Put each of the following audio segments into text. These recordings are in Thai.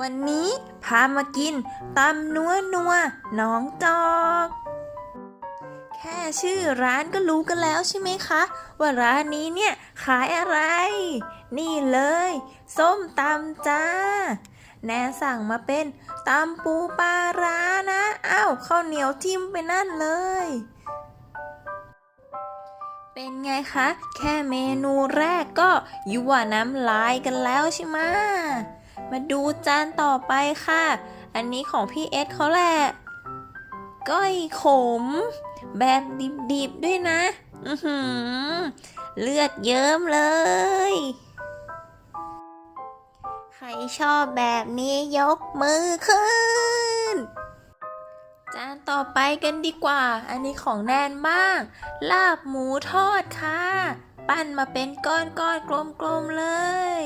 วันนี้พามากินตำนัวนัวน้องจอก แค่ชื่อร้านก็รู้กันแล้วใช่ไหมคะ ว่าร้านนี้เนี่ยขายอะไร นี่เลย ส้มตำจ้า แนนสั่งมาเป็นตำปูปลาร้านะอ้าวข้าวเหนียวจิ้มไปนั่นเลยเป็นไงคะ แค่เมนูแรกก็ยั่วน้ำลายกันแล้วใช่ไหม มาดูจานต่อไปค่ะ อันนี้ของพี่เอสเขาแหละ ก้อยขม แบบดิบๆด้วยนะ อือหือ เลือดเยิ้มเลย ใครชอบแบบนี้ยกมือขึ้น จานต่อไปกันดีกว่า อันนี้ของแนนบ้าง ลาบหมูทอดค่ะ ปั้นมาเป็นก้อนๆกลมๆเลย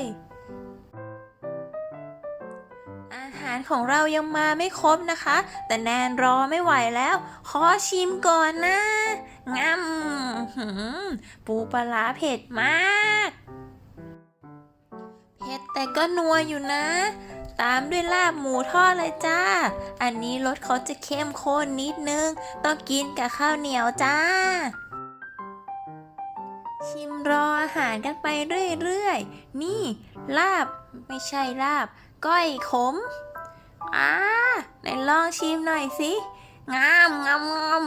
หารของเรายังมาไม่ครบนะคะ แต่แนนรอไม่ไหวแล้ว ขอชิมก่อนนะงำหืมปูปลาร้าเผ็ดมากเผ็ดแต่ก็นัวอยู่นะ ตามด้วยลาบหมูทอดเลยจ้า อันนี้รสเขาจะเข้มข้นนิดนึง ต้องกินกับข้าวเหนียวจ้า ชิมรออาหารกันไปเรื่อยๆ นี่ ลาบไม่ใช่ลาบ ก้อยขม อ่าไหนลองชิมหน่อยสิงามงามงาม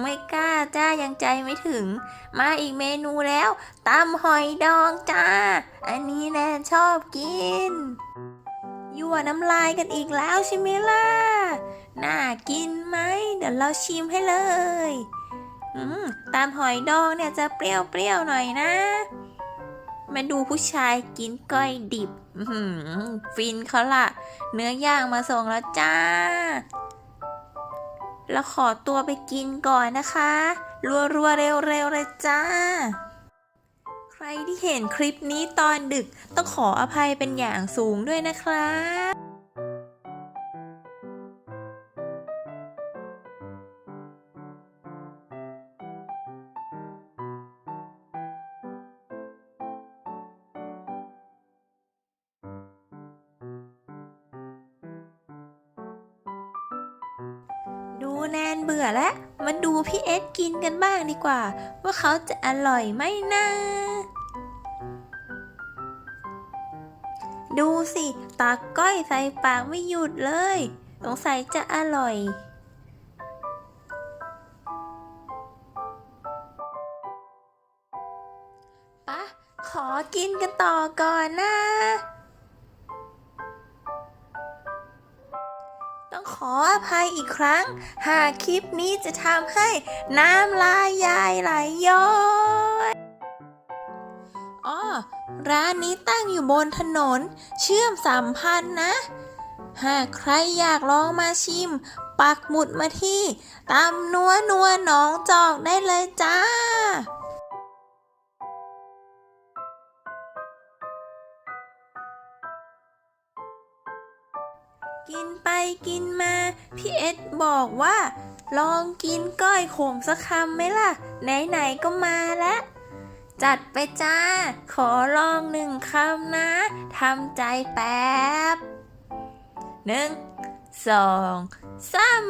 ไม่กล้าจ้ายังใจไม่ถึง มาอีกเมนูแล้วตำหอยดองจ้า อันนี้แนนชอบกินยั่วน้ำลายกันอีกแล้วใช่ไหมล่ะ น่ากินไหม เดี๋ยวเราชิมให้เลย อืมตามหอยดองเนี่ยจะเปรี้ยวๆหน่อยนะ มาดูผู้ชายกินก้อยดิบฟินเขาละเนื้อย่างมาส่งแล้วจ้า แล้วขอตัวไปกินก่อนนะคะ รัวๆ เร็วๆ เลยจ้า ใครที่เห็นคลิปนี้ตอนดึกต้องขออภัยเป็นอย่างสูงด้วยนะครับ แนนเบื่อแล้วมาดูพี่เอสกินกันบ้างดีกว่า ว่าเขาจะอร่อยไหมนะดูสิตาก้อยใส่ปากไม่หยุดเลย สงสัยจะอร่อย ปะ ขอกินกันต่อก่อนนะ ขออภัยอีกครั้ง หากคลิปนี้จะทำให้น้ำลายยายไหลย้อยอ้อร้านนี้ตั้งอยู่บนถนน เชื่อมสัมพันธ์นะ หากใครอยากลองมาชิม ปักหมุดมาที่ตำนัวนัวหนองจอกได้เลยจ้า กินไปกินมา พี่เอสบอกว่า ลองกินก้อยขมสักคำไหมล่ะ ไหนๆก็มาแล้วจัดไปจ้า ขอลองหนึ่งคำนะ ทำใจแป๊บหนึ่งสองสาม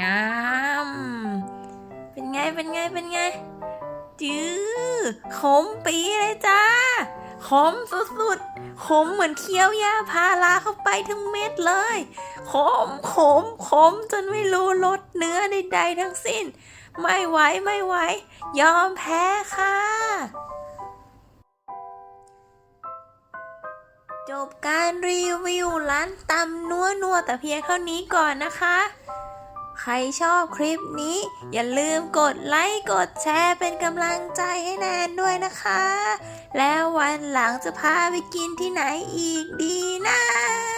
งาม เป็นไง เป็นไง เป็นไง จื้อขมปีเลยจ้า ขมสุด ขมเหมือนเคี้ยวยาพาราเข้าไปทั้งเม็ดเลย ขมขมขมจนไม่รู้รสเนื้อใดๆทั้งสิ้น ไม่ไหวไม่ไหวยอมแพ้ค่ะ จบการรีวิวร้านตำนัวนัวแต่เพียงเท่านี้ก่อนนะคะ ใครชอบคลิปนี้ อย่าลืมกดไลค์ กดแชร์เป็นกำลังใจให้แนนด้วยนะคะ แล้ววันหลังจะพาไปกินที่ไหนอีกดีนะ